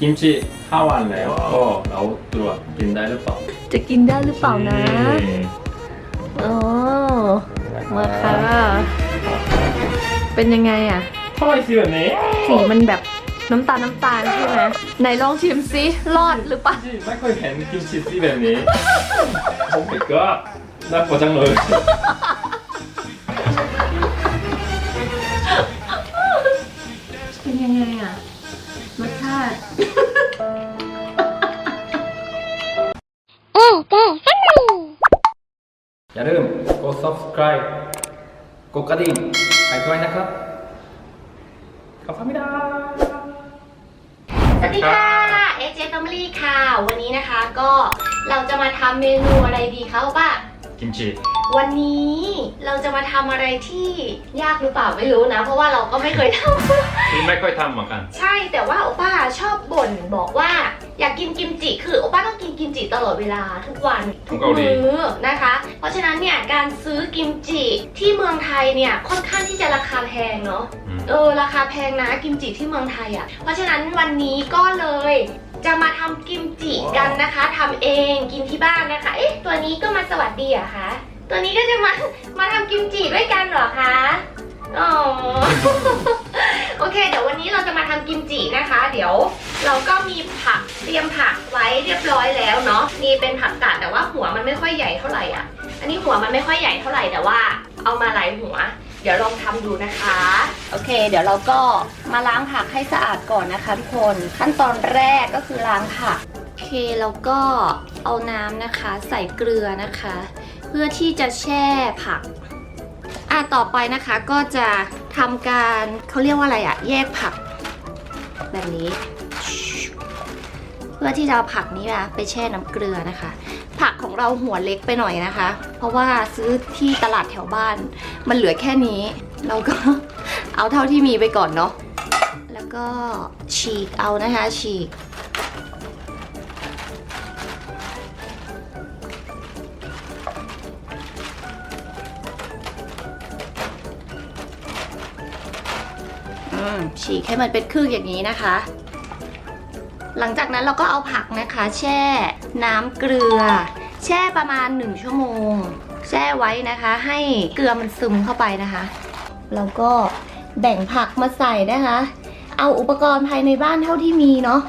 กิมจิห้าวันแล้วก็เราตรวจกินได้หรือเปล่าจะกินได้หรือเปล่านะอ๋อมาค่ะ เป็นยังไงอะทำไมสีแบบนี้สีมันแบบน้ำตาลน้ำตาลใช่ไหมไหนลองชิมซิรอดหรือเปล่าที่ไม่เคยเห็นกิมจิสีแบบนี้โอ้ my god น่ากลัวจังเลย กดกระดิ่งให้ด้วยนะครับ ขอบคุณมิดาสวัสดีค่ะ AJ Family ค่ะ วันนี้นะคะก็เราจะมาทำเมนูอะไรดีคะป้า กิมจิ วันนี้เราจะมาทำอะไรที่ยากหรือเปล่าไม่รู้นะ เพราะว่าเราก็ไม่เคยทำที่ไม่เคยทำเหมือนกันใช่แต่ว่าโอป้าชอบบ่นบอกว่า อยากกินกิมจิ คือโอป้าต้องกินกิมจิตลอดเวลาทุกวันขทุองกเกาหลี มื้อนะคะ เพราะฉะนั้นเนี่ยการซื้อกิมจิที่เมืองไทยเนี่ยค่อนข้างที่จะราคาแพงเนาะ อืมเออราคาแพงนะกิมจิที่เมืองไทยอะ่ะ เพราะฉะนั้นวันนี้ก็เลย จะมาทำกิมจิกันนะคะทำเองกินที่บ้านนะคะ เอ๊ะ ตัวนี้ก็มาสวัสดีเหรอะคะตัวนี้ก็จะมา มาทำกิมจิด้วยกันเหรอคะอ๋อ โอเค เดี๋ยววันนี้เราจะมาทำกิมจินะคะ เดี๋ยว เราก็มีผักเตรียมผักไว้เรียบร้อยแล้วเนาะมีเป็นผักกาดแต่ว่าหัวมันไม่ค่อยใหญ่เท่าไหร่อะ อันนี้หัวมันไม่ค่อยใหญ่เท่าไหร่แต่ว่า เอามาหลายหัว เดี๋ยวลองทำดูนะคะ โอเค เดี๋ยวเราก็มาล้างผักให้สะอาดก่อนนะคะทุกคน ขั้นตอนแรกก็คือล้างผักโอเคแล้วก็เอาน้ำนะคะ ใส่เกลือนะคะ เพื่อที่จะแช่ผัก อะต่อไปนะคะก็จะทำการเขาเรียกว่าอะไรอะแยกผัก แบบนี้ เพื่อที่จะเอาผักนี้นะไปแช่น้ำเกลือนะคะ ผักของเราหัวเล็กไปหน่อยนะคะ เพราะว่าซื้อที่ตลาดแถวบ้าน มันเหลือแค่นี้ เราก็เอาเท่าที่มีไปก่อนเนาะแล้วก็ฉีกเอานะคะฉีกฉีกให้มันเป็นครึ่งอย่างนี้นะคะ หลังจากนั้นเราก็เอาผักนะคะ แช่น้ำเกลือ แช่ประมาณ 1 ชั่วโมง แช่ไว้นะคะ ให้เกลือมันซึมเข้าไปนะคะ แล้วก็แบ่งผักมาใส่นะคะ เอาอุปกรณ์ภายในบ้านเท่าที่มีเนาะ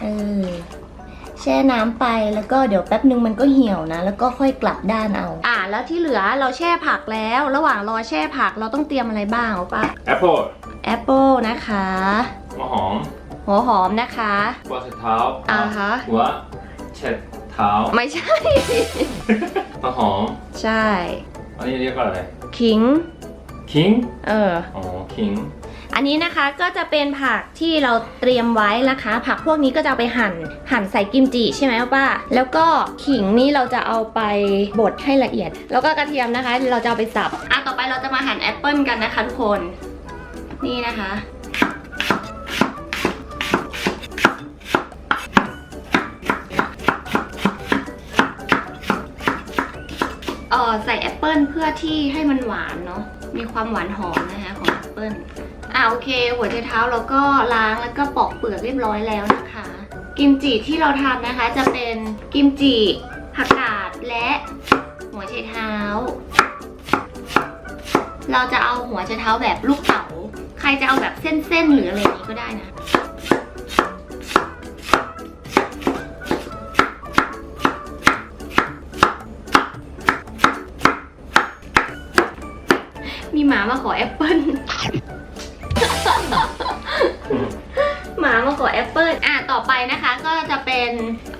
เออแช่น้ำไปแล้วก็เดี๋ยวแป๊บนึงมันก็เหี่ยวนะ แล้วก็ค่อยกลับด้านเอา อ่า แล้วที่เหลือเราแช่ผักแล้ว ระหว่างรอแช่ผักเราต้องเตรียมอะไรบ้างเอาปะแอปเปิลแอปเปิลนะคะหัวหอมหัวหอมนะคะหัวเช็ดเท้าอ่าฮะหัวเช็ด เท้าไม่ใช่หัวหอม ใช่ อันนี้เรียกว่าอะไร ขิง คิง เออ อ๋อ คิง อันนี้นะคะก็จะเป็นผักที่เราเตรียมไว้นะคะ ผักพวกนี้ก็จะเอาไปหั่นหั่นใส่กิมจิใช่ไหมป้าแล้วก็ขิงนี่เราจะเอาไปบดให้ละเอียด แล้วก็กระเทียมนะคะ เราจะเอาไปสับอะต่อไปเราจะมาหั่นแอปเปิลกันนะคะทุกคน นี่นะคะ เออใส่แอปเปิลเพื่อที่ให้มันหวานเนาะมีความหวานหอมนะคะของแอปเปิลอ่าโอเค หัวไชเท้าเราก็ล้างแล้วก็ปอกเปลือกเรียบร้อยแล้วนะคะ กิมจิที่เราทำนะคะ จะเป็นกิมจิผักกาดและหัวไชเท้า เราจะเอาหัวไชเท้าแบบลูกเต๋าใครจะเอาแบบเส้นๆหรืออะไรนี้ก็ได้นะ มีหมามาขอแอปเปิ้ล หมามาขอแอปเปิลอะต่อไปนะคะก็จะเป็น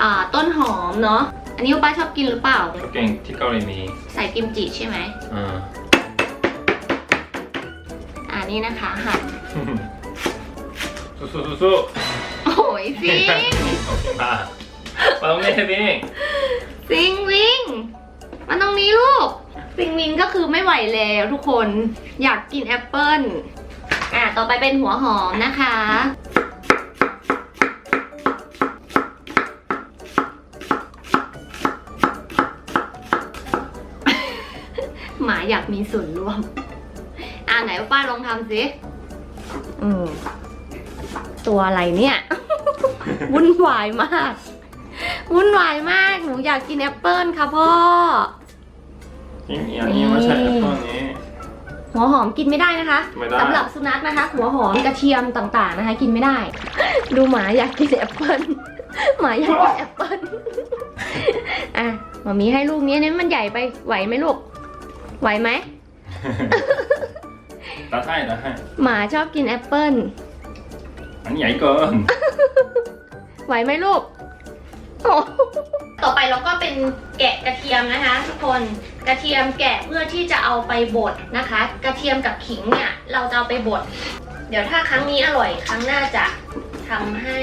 อ่าต้นหอมเนาะ อันนี้ป้าชอบกินหรือเปล่าเก่งที่เกาหลีมีใส่กิมจิใช่ไหม อ่า อ่านี่นะคะหั่นสู้สู้สู้สู้โอ้ยฟิงโอเคมามาตรงนี้พี่ฟิงวิงมาตรงนี้ลูก ฟิงวิงก็คือไม่ไหวแล้วทุกคนอยากกินแอปเปิ้ลอะต่อไปเป็นหัวหอมนะคะ หมาอยากมีส่วนร่วม อ่าไหนป้าลองทำสิอืมตัวอะไรเนี่ย วุ่นวายมาก วุ่นวายมาก หนูอยากกินแอปเปิ้ลค่ะพ่อ นี่อันนี้ไม่ใช่แอปเปิ้ลนี้ หัวหอมกินไม่ได้นะคะไม่ได้ สำหรับสุนัขนะคะ หัวหอมกระเทียมต่างๆนะคะ กินไม่ได้ ดูหมาอยากกินแอปเปิลหมาอยากกินแอปเปิลอะหมามีให้ลูกนี้เนี่ยมันใหญ่ไปไหวไหมลูกไหวไหมตัดให้ตัดให้หมาชอบกินแอปเปิลอันนี้ใหญ่เกินไหวไหมลูกโอ้ ต่อไปเราก็เป็นแกะกระเทียมนะคะทุกคนกระเทียมแกะเพื่อที่จะเอาไปบดนะคะ กระเทียมกับขิงเนี่ยเราจะเอาไปบดเดี๋ยวถ้าครั้งนี้อร่อยครั้งหน้าจะทำให้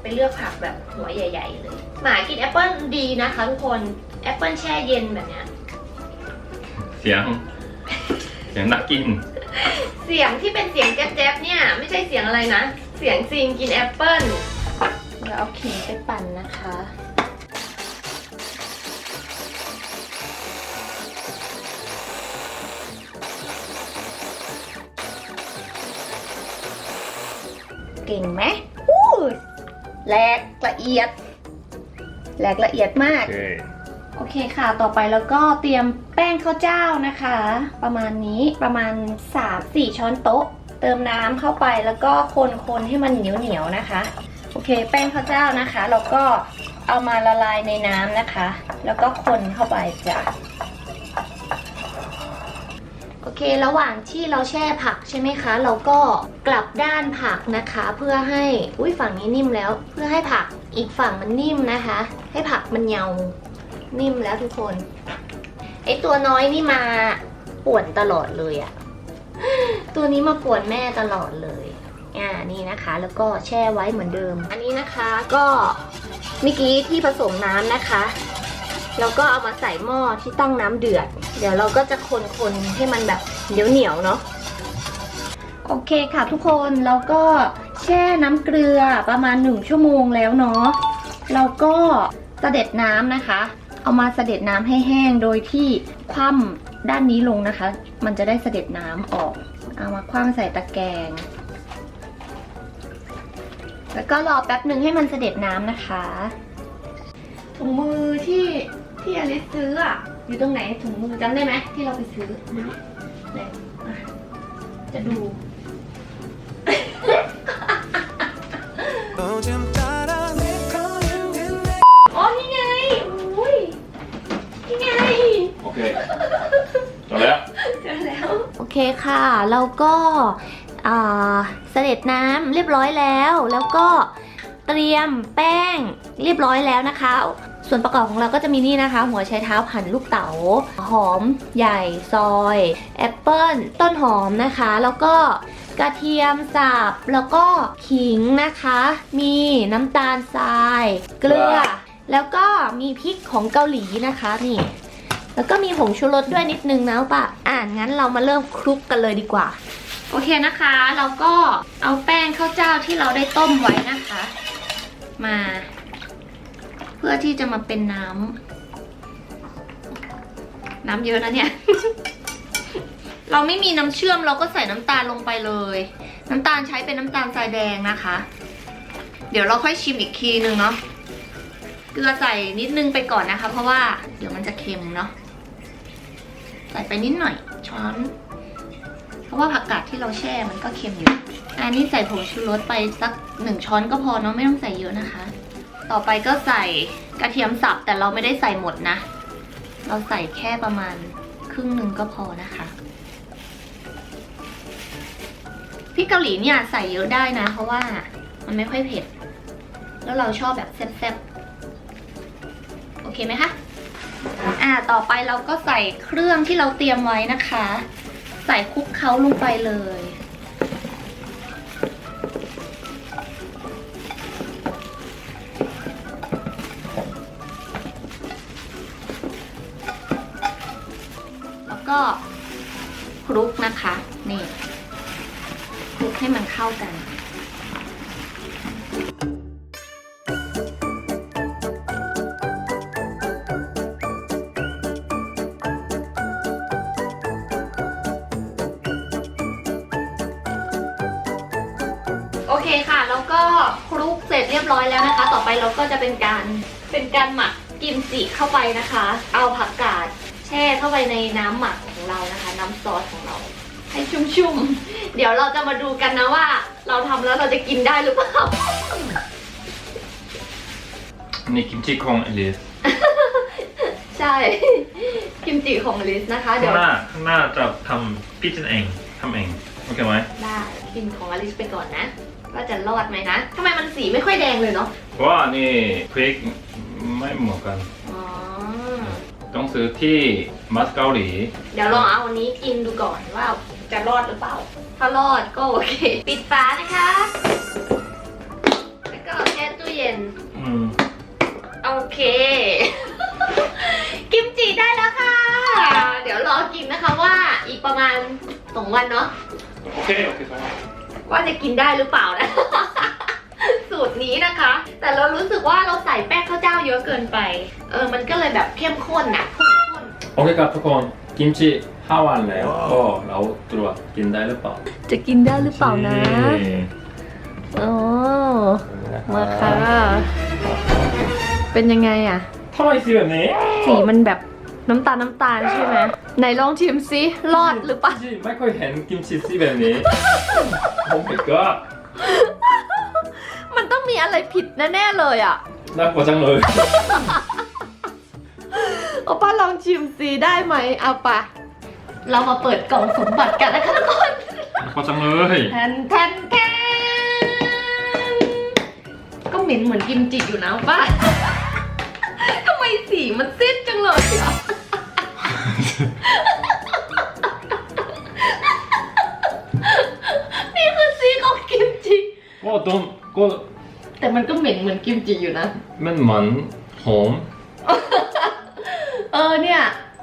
ไปเลือกผักแบบหัวใหญ่ ๆ เลยหมากินแอปเปิลดีนะคะทุกคนแอปเปิลแช่เย็นแบบเนี้ยเสียง เสียงนักกิน เสียงที่เป็นเสียงแจ๊บๆเนี่ย ไม่ใช่เสียงอะไรนะ เสียงซีนกินแอปเปิลเดี๋ยวเอาขิงไปปั่นนะคะ เก่งไหมอู้แหลกละเอียดแหลกละเอียดมาก โอเค โอเคค่ะ ต่อไปแล้วก็เตรียมแป้งข้าวเจ้านะคะ ประมาณนี้ประมาณ 3-4 ช้อนโต๊ะ เติมน้ำเข้าไปแล้วก็คนๆให้มันเหนียวๆนะคะ โอเค แป้งข้าวเจ้านะคะแล้วก็เอามาละลายในน้ำนะคะ แล้วก็คนเข้าไปจ้ะโอเค ระหว่างที่เราแช่ผักใช่ไหมคะ เราก็กลับด้านผักนะคะ เพื่อให้ อุ้ยฝั่งนี้นิ่มแล้ว เพื่อให้ผักอีกฝั่งมันนิ่มนะคะ ให้ผักมันเยา นิ่มแล้วทุกคน ไอตัวน้อยนี่มาป่วนตลอดเลยอะตัวนี้มาป่วนแม่ตลอดเลย อ่า นี่นะคะ แล้วก็แช่ไว้เหมือนเดิม อันนี้นะคะก็เมื่อกี้ที่ผสมน้ำนะคะ แล้วก็เอามาใส่หม้อที่ตั้งน้ำเดือด เดี๋ยวเราก็จะคนๆให้มันแบบเหนียวเหนียวเนาะโอเคค่ะทุกคนเราก็แช่น้ำเกลือประมาณ 1 ชั่วโมงแล้วเนาะเราก็เสด็จน้ำนะคะ เอามาเสด็จน้ำให้แห้งโดยที่คว่ำด้านนี้ลงนะคะ มันจะได้เสด็จน้ำออก เอามาคว่ำใส่ตะแกรงแล้วก็รอแป๊บหนึ่งให้มันเสด็จน้ำนะคะ ถุงมือที่ที่อลิสซื้ออะอยู่ตรงไหนถุงมือจำได้ไหมที่เราไปซื้อไม่รู้เนี่ยอะจะดูอ๋อนี่ไงอุ้ยนี่ไง โอเคจบแล้ว เจอแล้ว โอเคค่ะ เราก็อ่าเสด็จน้ำเรียบร้อยแล้ว แล้วก็เตรียมแป้งเรียบร้อยแล้วนะคะ ส่วนประกอบของเราก็จะมีนี่นะคะ หัวไชเท้าหั่นลูกเต๋าหอมใหญ่ซอยแอปเปิ้ลต้นหอมนะคะ แล้วก็กระเทียมสับแล้วก็ขิงนะคะ มีน้ำตาลทราย เกลือ แล้วก็มีพริกของเกาหลีนะคะนี่ แล้วก็มีผงชูรสด้วยนิดนึงนะป่ะอ่างั้นเรามาเริ่มคลุกกันเลยดีกว่า โอเคนะคะ เราก็เอาแป้งข้าวเจ้าที่เราได้ต้มไว้นะคะ มาเพื่อที่จะมาเป็นน้ำน้ำเยอะนะเนี่ย เราไม่มีน้ำเชื่อมเราก็ใส่น้ำตาลลงไปเลย น้ำตาลใช้เป็นน้ำตาลทรายแดงนะคะ เดี๋ยวเราค่อยชิมอีกทีนึงเนาะเกลือใส่นิดนึงไปก่อนนะคะ เพราะว่าเดี๋ยวมันจะเค็มเนาะใส่ไปนิดหน่อยช้อน เพราะว่าผักกาดที่เราแช่มันก็เค็มอยู่ อันนี้ใส่ผงชูรสไปสักหนึ่งช้อนก็พอเนาะไม่ต้องใส่เยอะนะคะ ต่อไปก็ใส่กระเทียมสับแต่เราไม่ได้ใส่หมดนะ เราใส่แค่ประมาณครึ่งหนึ่งก็พอนะคะพริกเกาหลีเนี่ยใส่เยอะได้นะ เพราะว่ามันไม่ค่อยเผ็ด แล้วเราชอบแบบแซ่บๆ โอเคไหมคะ อ่า ต่อไปเราก็ใส่เครื่องที่เราเตรียมไว้นะคะ ใส่คลุกเคล้าลงไปเลย เคค่ะ แล้วก็คลุกเสร็จเรียบร้อยแล้วนะคะ ต่อไปเราก็จะเป็นการเป็นการหมักกิมจิเข้าไปนะคะ เอาผักกาดแช่เข้าไปในน้ำหมักของเรานะคะ น้ำซอสของเรา ให้ชุ่มๆ เดี๋ยวเราจะมาดูกันนะว่า เราทำแล้วเราจะกินได้หรือเปล่า นี่กิมจิของเอลิสใช่ กิมจิของลิสนะคะ เดี๋ข้ายวงหน้าข้างหน้าจะทำพี่จินเองทำเอง โอเคไหมได้กินของอลิสไปก่อนนะ ว่าจะรอดไหมนะทำไมมันสีไม่ค่อยแดงเลยเนาะเพราะว่านี่พริกไม่เหมือนกัน อ๋อ ต้องซื้อที่มัสเกาหลี เดี๋ยวลองเอาอันนี้กินดูก่อนว่าจะรอดหรือเปล่า ถ้ารอดก็โอเค ปิดฝานะคะ แล้วก็เอาแช่ตู้เย็น อืมโอเค กิมจิได้แล้วค่ะ เดี๋ยวรอกินนะคะว่าอีกประมาณสองวันเนาะ โอเค โอเคไป ว่าจะกินได้หรือเปล่านะ สูตรนี้นะคะ แต่เรารู้สึกว่าเราใส่แป้งข้าวเจ้าเยอะเกินไป เออ มันก็เลยแบบเข้มข้นนะข้นโอเคครับทุกคนกิมจิห้าวันแล้วก็เราตรวจกินได้หรือเปล่าๆจะกินได้หรือเปล่านะโอ้มาค่ะ เป็นยังไงอะทำไมสีแบบนี้ สีมันแบบ น้ำตาลน้ำตาลใช่ไหมไหนลองชิมซิรอดหรือเปล่าจริงๆไม่เคยเห็นกิมจิสีแบบนี้โอ้ my god มันต้องมีอะไรผิดแน่ๆเลยอะน่ากลัวจังเลยโอป้าลองชิมซิได้ไหมเอาปะเรามาเปิดกล่องสมบัติกันนะคะทุกคนน่ากลัวจังเลยแทนแทนแทนก็เหม็นเหมือนกิมจิอยู่นะป้าทำไมสีมันซีดจังเลยอะ นี่คือสีของกิมจิ ก็ต้มก็แต่มันก็เหม็นเหมือนกิมจิอยู่นะ มันเหมือนหอมเออเนี่ย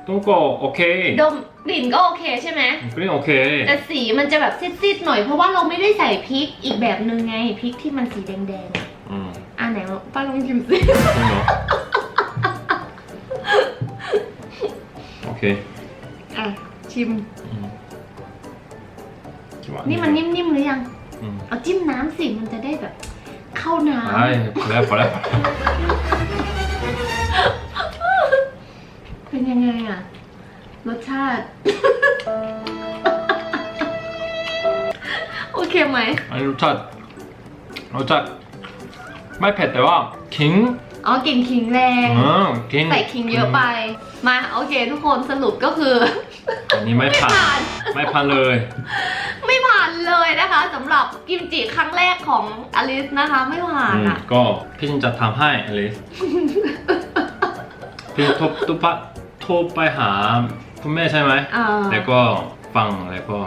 ต้มก็โอเคดมกลิ่นก็โอเคใช่ไหมกลิ่นโอเค แต่สีมันจะแบบซีดๆหน่อยเพราะว่าเราไม่ได้ใส่พริกอีกแบบนึงไงพริกที่มันสีแดงๆอะอืมอะไหนป้าลองชิมสิจริงเหรอโอเค อะชิม อืมคิดว่านี่มันนิ่มๆหรือยัง อืมเอาจิ้มน้ำสิ มันจะได้แบบ เข้าน้ไอ้พอแล้วพอแล้วำเป็นยังไงอะ รสชาติ โอเคไหม อันนี้รสชาติรสชาติไม่เผ็ดแต่ว่าขิงอ๋อกลิ่นขิงแรง อืมขิง ใส่ขิงเยอะไป มาโอเคทุกคนสรุปก็คือ อันนี้ไม่ผ่าไม่ผ่านนไม่ผ่านเลย ไม่ผ่านเลยนะคะสำหรับกิมจิครั้งแรกของอลิสนะคะ ไม่ผ่านอืมอะ ก็พี่จินจะทำให้อลิสพี่โทรตุ๊ปะโทรไปหาคุณแม่ใช่ไหมเออแล้วก็ฟังแล้วก็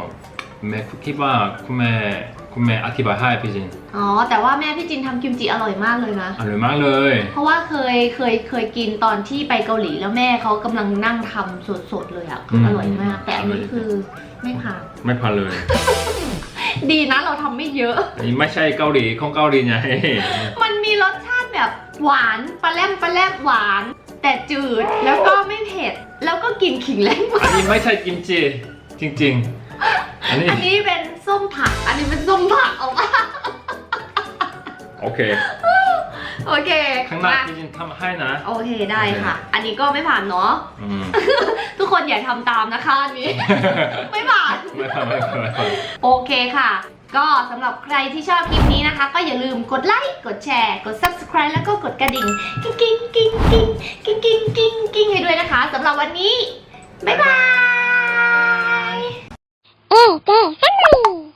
แม่คิดว่าคุณแม่ คุณแม่อธิบายให้พี่จินอ๋อ แต่ว่าแม่พี่จินทำกิมจิอร่อยมากเลยนะ อร่อยมากเลย เพราะว่าเคยเคยเคยกินตอนที่ไปเกาหลีแล้วแม่เขากำลังนั่งทำสดๆเลยอะคืออม อร่อยมาก แต่อันนี้คือไม่ผ่าน ไม่ผ่านเลย ดีนะเราทำไม่เยอะ อันนี้ไม่ใช่เกาหลีของเกาหลีไง มันมีรสชาติแบบหวานปลาแรมปลาแรมหวาน แต่จืดแล้วก็ไม่เผ็ด แล้วก็กลิ่นขิงแรงมาอันกนี้ไม่ใช่กิมจิจริงๆ อันนี้อันนี้เป็นส้มผัก อันนี้เป็นส้มผักออกมาโอเค โอเคข้างหน้ามาพี่จินทำให้นะ โอเคได้ค่ะ อันนี้ก็ไม่ผ่านเนาะอืมทุกคนอย่าทำตามนะคะอันนี้ไม่ผ่านไม่ผ่านไม่ผ่านไม่ผ่านโอเคค่ะ ก็สำหรับใครที่ชอบคลิปนี้นะคะ ก็อย่าลืมกดไลค์กดแชร์ กด subscribe แล้วก็กดกระดิ่งกิ้งกิ้งกิ้งกิ้งกิ้งกิ้งกิ้งกิ้งให้ด้วยนะคะสำหรับวันนี้บ๊ายบาย Oh, oh, Burger Henry.